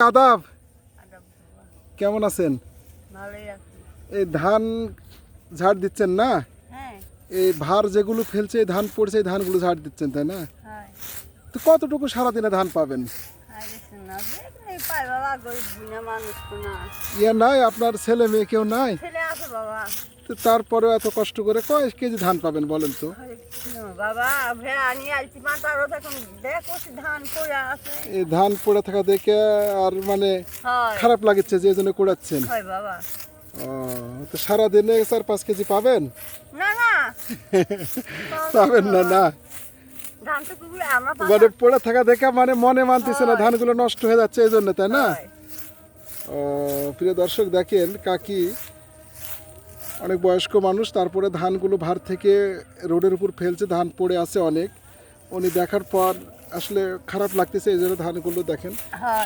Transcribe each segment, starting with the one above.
আদাব। কেমন আছেন? এই ধান ঝাড় দিচ্ছেন না? এই ভার যেগুলো ফেলছে ধান পড়ছে ধানগুলো ঝাড় দিচ্ছেন তাই না? তো কতটুকু সারাদিনে ধান পাবেন? ইয়ে নাই আপনার ছেলে মেয়ে কেউ নাই? তো তারপরেও এত কষ্ট করে কয় কেজি ধান পাবেন বলেন তো? বাবা এই ধান পড়ে থাকা দেখে আর মানে খারাপ লাগছে যে জন্য কুড়াচ্ছেন। তো সারাদিনে চার পাঁচ কেজি পাবেন? পাবেন না না। মানে পড়ে থাকা দেখে মানে মনে মানতেছে না ধানগুলো নষ্ট হয়ে যাচ্ছে এই জন্য তাই না? ও, প্রিয় দর্শক দেখেন কাকি অনেক বয়স্ক মানুষ তারপরে ধানগুলো ভার থেকে রোডের উপর ফেলছে ধান পড়ে আছে অনেক। উনি দেখার পর আসলে খারাপ লাগতেছে এই জন্য ধানগুলো দেখেন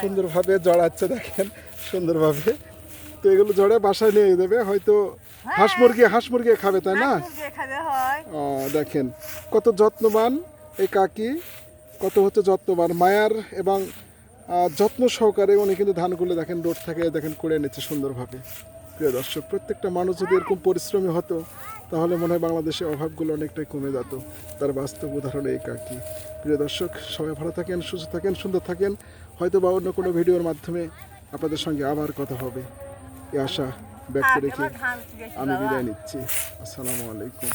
সুন্দরভাবে জড়াচ্ছে দেখেন সুন্দরভাবে। তো এগুলো জড়ে বাসায় নিয়ে দেবে হয়তো হাঁস মুরগি হাঁস মুরগি খাবে তাই না? হয়। ও, দেখেন কত যত্নবান এই কাকি কত হচ্ছে যত্নবান। মায়ার এবং যত্ন সহকারে উনি কিন্তু ধানগুলো দেখেন রোড থেকে দেখেন করে নিচ্ছে সুন্দরভাবে। প্রিয় দর্শক প্রত্যেকটা মানুষ যদি এরকম পরিশ্রমী হতো তাহলে মনে হয় বাংলাদেশে অভাবগুলো অনেকটাই কমে যেত। তার বাস্তব উদাহরণ এই কাকি। প্রিয় দর্শক সবাই ভালো থাকেন সুস্থ থাকেন সুন্দর থাকেন। হয়তো বা অন্য কোনো ভিডিওর মাধ্যমে আপনাদের সঙ্গে আবার কথা হবে। এ আশা ব্যক্ত আর রেখে আমি বিদায় নিচ্ছি। আসসালামু আলাইকুম।